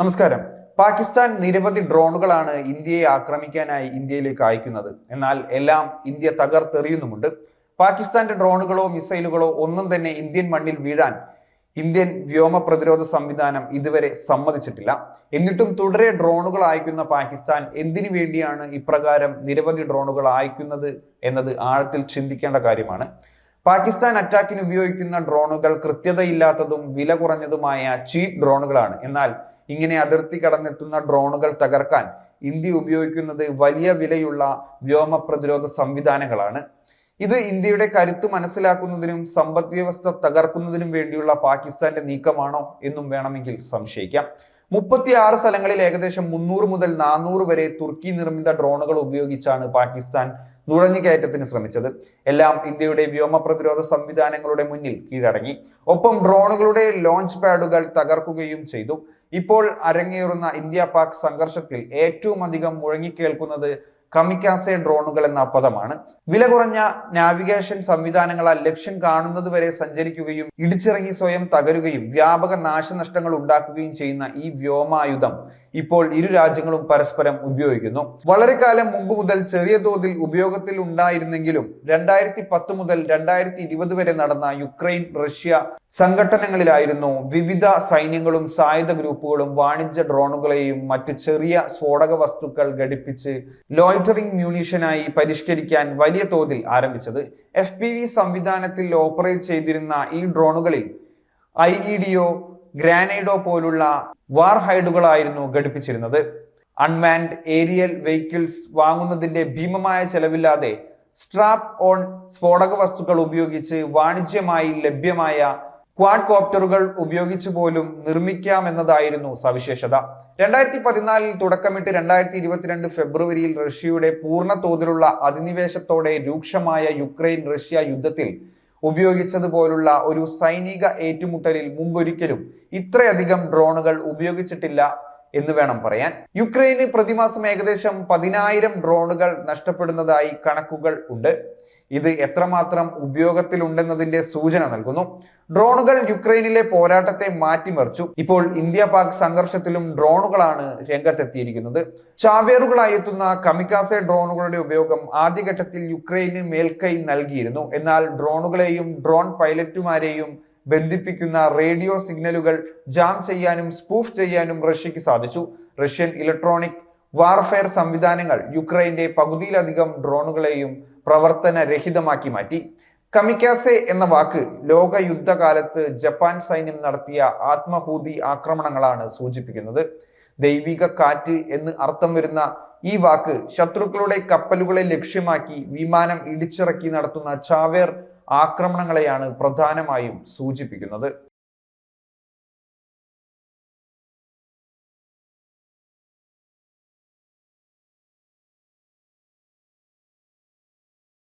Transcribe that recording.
നമസ്കാരം. പാകിസ്ഥാൻ നിരവധി ഡ്രോണുകളാണ് ഇന്ത്യയെ ആക്രമിക്കാനായി ഇന്ത്യയിലേക്ക് അയക്കുന്നത്. എന്നാൽ എല്ലാം ഇന്ത്യ തകർത്തെറിയുന്നുമുണ്ട്. പാകിസ്ഥാന്റെ ഡ്രോണുകളോ മിസൈലുകളോ ഒന്നും തന്നെ ഇന്ത്യൻ മണ്ണിൽ വീഴാൻ ഇന്ത്യൻ വ്യോമ പ്രതിരോധ സംവിധാനം ഇതുവരെ സമ്മതിച്ചിട്ടില്ല. എന്നിട്ടും തുടരെ ഡ്രോണുകൾ അയക്കുന്ന പാകിസ്ഥാൻ എന്തിനു വേണ്ടിയാണ് ഇപ്രകാരം നിരവധി ഡ്രോണുകൾ അയക്കുന്നത് എന്നത് ആഴത്തിൽ ചിന്തിക്കേണ്ട കാര്യമാണ്. പാകിസ്ഥാൻ അറ്റാക്കിന് ഉപയോഗിക്കുന്ന ഡ്രോണുകൾ കൃത്യതയില്ലാത്തതും വില കുറഞ്ഞതുമായ ചീപ്പ് ഡ്രോണുകളാണ്. എന്നാൽ ഇങ്ങനെ അതിർത്തി കടന്നെത്തുന്ന ഡ്രോണുകൾ തകർക്കാൻ ഇന്ത്യ ഉപയോഗിക്കുന്നത് വലിയ വിലയുള്ള വ്യോമ പ്രതിരോധ സംവിധാനങ്ങളാണ്. ഇത് ഇന്ത്യയുടെ കരുത്ത് മനസ്സിലാക്കുന്നതിനും സമ്പദ് വ്യവസ്ഥ തകർക്കുന്നതിനും വേണ്ടിയുള്ള പാകിസ്ഥാന്റെ നീക്കമാണോ എന്നും വേണമെങ്കിൽ സംശയിക്കാം. മുപ്പത്തിയാറ് സ്ഥലങ്ങളിൽ ഏകദേശം മുന്നൂറ് മുതൽ നാനൂറ് വരെ തുർക്കി നിർമ്മിത ഡ്രോണുകൾ ഉപയോഗിച്ചാണ് പാകിസ്ഥാൻ നുഴഞ്ഞുകയറ്റത്തിന് ശ്രമിച്ചത്. എല്ലാം ഇന്ത്യയുടെ വ്യോമ പ്രതിരോധ സംവിധാനങ്ങളുടെ മുന്നിൽ കീഴടങ്ങി. ഒപ്പം ഡ്രോണുകളുടെ ലോഞ്ച് പാഡുകൾ തകർക്കുകയും ചെയ്തു. ഇപ്പോൾ അരങ്ങേറുന്ന ഇന്ത്യ പാക് സംഘർഷത്തിൽ ഏറ്റവും അധികം മുഴങ്ങിക്കേൾക്കുന്നത് കമിക്കാസെ ഡ്രോണുകൾ എന്ന പദമാണ്. വില കുറഞ്ഞ നാവിഗേഷൻ സംവിധാനങ്ങളാൽ ലക്ഷ്യം കാണുന്നത് വരെ സഞ്ചരിക്കുകയും ഇടിച്ചിറങ്ങി സ്വയം തകരുകയും വ്യാപക നാശനഷ്ടങ്ങൾ ഉണ്ടാക്കുകയും ചെയ്യുന്ന ഈ വ്യോമായുധം ഇപ്പോൾ ഇരു രാജ്യങ്ങളും പരസ്പരം ഉപയോഗിക്കുന്നു. വളരെ കാലം മുമ്പ് മുതൽ ചെറിയ തോതിൽ ഉപയോഗത്തിൽ ഉണ്ടായിരുന്നെങ്കിലും രണ്ടായിരത്തി പത്ത് മുതൽ രണ്ടായിരത്തി ഇരുപത് വരെ നടന്ന യുക്രൈൻ റഷ്യ സംഘട്ടനങ്ങളിലായിരുന്നു വിവിധ സൈന്യങ്ങളും സായുധ ഗ്രൂപ്പുകളും വാണിജ്യ ഡ്രോണുകളെയും മറ്റ് ചെറിയ സ്ഫോടക വസ്തുക്കൾ ഘടിപ്പിച്ച് ലോയിറ്ററിംഗ് മ്യൂണീഷനായി പരിഷ്കരിക്കാൻ വലിയ തോതിൽ ആരംഭിച്ചത്. എഫ് സംവിധാനത്തിൽ ഓപ്പറേറ്റ് ചെയ്തിരുന്ന ഈ ഡ്രോണുകളിൽ ഐ ഇ ഡിഒ ഗ്രാനൈഡോ പോലുള്ള വാർഹൈഡുകളായിരുന്നു ഘടിപ്പിച്ചിരുന്നത്. അൺമാൻഡ് ഏരിയൽ വെഹിക്കിൾസ് വാങ്ങുന്നതിന്റെ ഭീമമായ ചെലവില്ലാതെ സ്ട്രാപ്പ് ഓൺ സ്ഫോടക വസ്തുക്കൾ ഉപയോഗിച്ച് വാണിജ്യമായി ലഭ്യമായ ക്വാഡ് കോപ്റ്ററുകൾ ഉപയോഗിച്ച് പോലും നിർമ്മിക്കാമെന്നതായിരുന്നു സവിശേഷത. രണ്ടായിരത്തി പതിനാലിൽ തുടക്കമിട്ട് രണ്ടായിരത്തി ഇരുപത്തിരണ്ട് ഫെബ്രുവരിയിൽ റഷ്യയുടെ പൂർണ തോതിലുള്ള അധിനിവേശത്തോടെ രൂക്ഷമായ യുക്രൈൻ റഷ്യ യുദ്ധത്തിൽ ഉപയോഗിച്ചതുപോലുള്ള ഒരു സൈനിക ഏറ്റുമുട്ടലിൽ മുമ്പൊരിക്കലും ഇത്രയധികം ഡ്രോണുകൾ ഉപയോഗിച്ചിട്ടില്ല എന്ന് വേണം പറയാൻ. യുക്രൈന് പ്രതിമാസം ഏകദേശം പതിനായിരം ഡ്രോണുകൾ നഷ്ടപ്പെടുന്നതായി കണക്കുകൾ ഉണ്ട്. ഇത് എത്രമാത്രം ഉപയോഗത്തിലുണ്ടെന്നതിന്റെ സൂചന നൽകുന്നു. ഡ്രോണുകൾ യുക്രൈനിലെ പോരാട്ടത്തെ മാറ്റിമറിച്ചു. ഇപ്പോൾ ഇന്ത്യ പാക് സംഘർഷത്തിലും ഡ്രോണുകളാണ് രംഗത്തെത്തിയിരിക്കുന്നത്. ചാവേറുകളായി എത്തുന്ന കമിക്കാസെ ഡ്രോണുകളുടെ ഉപയോഗം ആദ്യഘട്ടത്തിൽ യുക്രൈന് മേൽക്കൈ നൽകിയിരുന്നു. എന്നാൽ ഡ്രോണുകളെയും ഡ്രോൺ പൈലറ്റുമാരെയും ബന്ധിപ്പിക്കുന്ന റേഡിയോ സിഗ്നലുകൾ ജാം ചെയ്യാനും സ്പൂഫ് ചെയ്യാനും റഷ്യക്ക് സാധിച്ചു. റഷ്യൻ ഇലക്ട്രോണിക് വാർഫെയർ സംവിധാനങ്ങൾ യുക്രൈന്റെ പകുതിയിലധികം ഡ്രോണുകളെയും പ്രവർത്തനരഹിതമാക്കി മാറ്റി. കമിക്കാസെ എന്ന വാക്ക് ലോക യുദ്ധകാലത്ത് ജപ്പാൻ സൈന്യം നടത്തിയ ആത്മഹൂതി ആക്രമണങ്ങളാണ് സൂചിപ്പിക്കുന്നത്. ദൈവിക കാറ്റ് എന്ന് അർത്ഥം വരുന്ന ഈ വാക്ക് ശത്രുക്കളുടെ കപ്പലുകളെ ലക്ഷ്യമാക്കി വിമാനം ഇടിച്ചിറക്കി നടത്തുന്ന ചാവേർ ആക്രമണങ്ങളെയാണ് പ്രധാനമായും സൂചിപ്പിക്കുന്നത്.